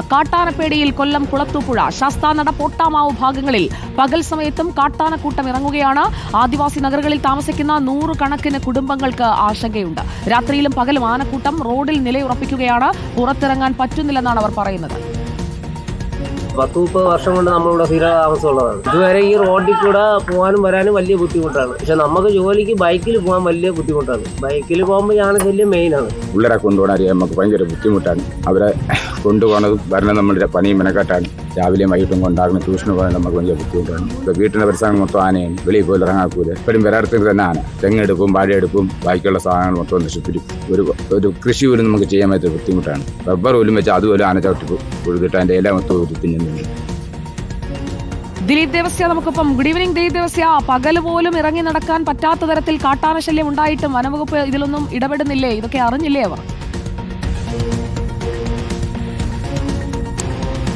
കാട്ടാനപ്പേടിയിൽ കൊല്ലം കുളത്തൂപ്പുഴ. ശാസ്താനട പോട്ടാമാവ് ഭാഗങ്ങളിൽ പകൽ സമയത്തും കാട്ടാനക്കൂട്ടം ഇറങ്ങുകയാണ്. ആദിവാസി നഗരങ്ങളിൽ താമസിക്കുന്ന നൂറുകണക്കിന് കുടുംബങ്ങൾക്ക് ആശങ്കയുണ്ട്. രാത്രിയിലും പകലും ആനക്കൂട്ടം റോഡിൽ നിലയുറപ്പിക്കുകയാണ്. പുറത്തിറങ്ങാൻ പറ്റുന്നില്ലെന്നാണ് അവർ പറയുന്നത്. പത്ത് മുപ്പത് വർഷം കൊണ്ട് നമ്മളിവിടെ സ്ഥിര താമസമുള്ളതാണ്. ഇതുവരെ ഈ റോഡിൽ കൂടെ പോകാനും വരാനും വലിയ ബുദ്ധിമുട്ടാണ്. പക്ഷെ നമുക്ക് ജോലിക്ക് ബൈക്കിൽ പോകാൻ വലിയ ബുദ്ധിമുട്ടാണ്. ബൈക്കിൽ പോകുമ്പോൾ ഞാൻ വലിയ മെയിനാണ്. പിള്ളേരെ കൊണ്ടുപോകാൻ അറിയാം. നമുക്ക് ഭയങ്കര ബുദ്ധിമുട്ടാണ്. അവരെ കൊണ്ടുപോകുന്നതും വരണം നമ്മളുടെ പണിയും മെനക്കെട്ടാണ്. രാവിലെയും വൈകിട്ടും കൊണ്ടാകുന്ന ട്യൂഷന് പോകാൻ നമുക്ക് വലിയ ബുദ്ധിമുട്ടാണ്. ഇപ്പോൾ വീട്ടിന്റെ പരിസരം മൊത്തം ആനയാണ്. വെളിയിൽ പോലും ഇറങ്ങാക്കൂല. എപ്പോഴും വരാടത്തിൽ തന്നെ ആന. തെങ്ങെടുക്കും വാഴയെടുക്കും ബാക്കിയുള്ള സാധനങ്ങൾ മൊത്തം നശിപ്പിക്കും. ഒരു ഒരു കൃഷി പോലും നമുക്ക് ചെയ്യാൻ പറ്റിയ ബുദ്ധിമുട്ടാണ്. റബ്ബർ പോലും വെച്ചാൽ അതുപോലെ ആന ചവിട്ടി കൊടുത്തിട്ട് അതിന്റെ ഇല മൊത്തം ഒരു തിന്നുന്നുണ്ട് ദിലീപ് ദേവസ്യ നമുക്കിപ്പം ഗുഡ് ഈവനിംഗ് ദിലീപ് ദേവസ്യ. പകൽ പോലും ഇറങ്ങി നടക്കാൻ പറ്റാത്ത തരത്തിൽ കാട്ടാന ശല്യം ഉണ്ടായിട്ടും വനവകുപ്പ് ഇതിലൊന്നും ഇടപെടുന്നില്ലേ? ഇതൊക്കെ അറിഞ്ഞില്ലേ അവർ?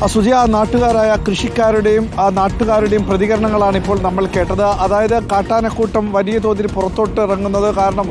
സുജി ആ നാട്ടുകാരായ കൃഷിക്കാരുടെയും ആ നാട്ടുകാരുടെയും പ്രതികരണങ്ങളാണ് ഇപ്പോൾ നമ്മൾ കേട്ടത്. അതായത് കാട്ടാനക്കൂട്ടം വലിയ തോതിൽ പുറത്തോട്ട് ഇറങ്ങുന്നത് കാരണം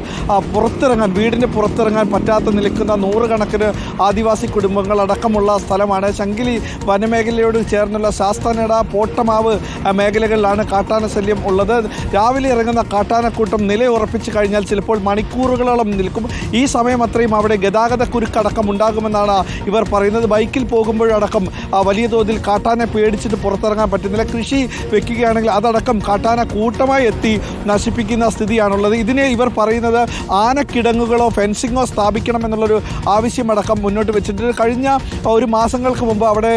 പുറത്തിറങ്ങാൻ വീടിന് പുറത്തിറങ്ങാൻ പറ്റാത്ത നിൽക്കുന്ന നൂറുകണക്കിന് ആദിവാസി കുടുംബങ്ങൾ അടക്കമുള്ള സ്ഥലമാണ്. ശങ്കിലി വനമേഖലയോട് ചേർന്നുള്ള ശാസ്തനട പോട്ടമാവ് മേഖലകളിലാണ് കാട്ടാന ശല്യം ഉള്ളത്. രാവിലെ ഇറങ്ങുന്ന കാട്ടാനക്കൂട്ടം നിലയുറപ്പിച്ച് കഴിഞ്ഞാൽ ചിലപ്പോൾ മണിക്കൂറുകളോളം നിൽക്കും. ഈ സമയം അത്രയും അവിടെ ഗതാഗത കുരുക്കടക്കം ഉണ്ടാകുമെന്നാണ് ഇവർ പറയുന്നത്. ബൈക്കിൽ പോകുമ്പോഴടക്കം വലിയ തോതിൽ കാട്ടാനെ പേടിച്ചിട്ട് പുറത്തിറങ്ങാൻ പറ്റുന്നില്ല. കൃഷി വെക്കുകയാണെങ്കിൽ അതടക്കം കാട്ടാന കൂട്ടമായി എത്തി നശിപ്പിക്കുന്ന സ്ഥിതിയാണുള്ളത്. ഇതിനെ ഇവർ പറയുന്നത് ആനക്കിടങ്ങുകളോ ഫെൻസിങ്ങോ സ്ഥാപിക്കണം എന്നുള്ളൊരു ആവശ്യമടക്കം മുന്നോട്ട് വെച്ചിട്ട് കഴിഞ്ഞ ഒരു മാസങ്ങൾക്ക് മുമ്പ് അവിടെ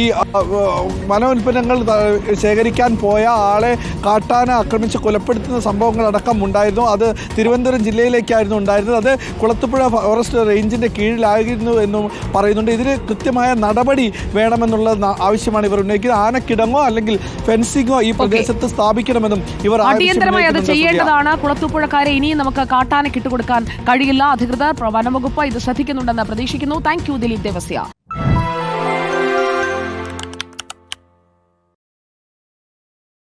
ഈ വന വനോൽപ്പന്നങ്ങൾ ശേഖരിക്കാൻ പോയ ആളെ കാട്ടാന ആക്രമിച്ച് കൊലപ്പെടുത്തുന്ന സംഭവങ്ങളടക്കം ഉണ്ടായിരുന്നു. അത് തിരുവനന്തപുരം ജില്ലയിലേക്കായിരുന്നു ഉണ്ടായിരുന്നത്. അത് കുളത്തുപുഴ ഫോറസ്റ്റ് റേഞ്ചിന്റെ കീഴിലായിരുന്നു എന്നും പറയുന്നുണ്ട്. ഇതിന് കൃത്യമായ നടപടി വേണമെന്നുള്ള ആവശ്യമാണ് ഇവർ ഉന്നയിക്കുന്നത്. ആനക്കിടങ്ങോ അല്ലെങ്കിൽ ഫെൻസിങ്ങോ ഈ പ്രദേശത്ത് സ്ഥാപിക്കണമെന്നും ഇവർ അടിയന്തരമായി അത്. ചെയ്യേണ്ടതാണ്. കുളത്തൂപ്പുഴക്കാരെ ഇനിയും നമുക്ക് കാട്ടാനക്ക് ഇട്ടുകൊടുക്കാൻ കഴിയില്ല. അധികൃതർ വനംവകുപ്പ് ഇത് ശ്രദ്ധിക്കുന്നുണ്ടെന്ന് പ്രതീക്ഷിക്കുന്നു. Thank you Dileep Devasya.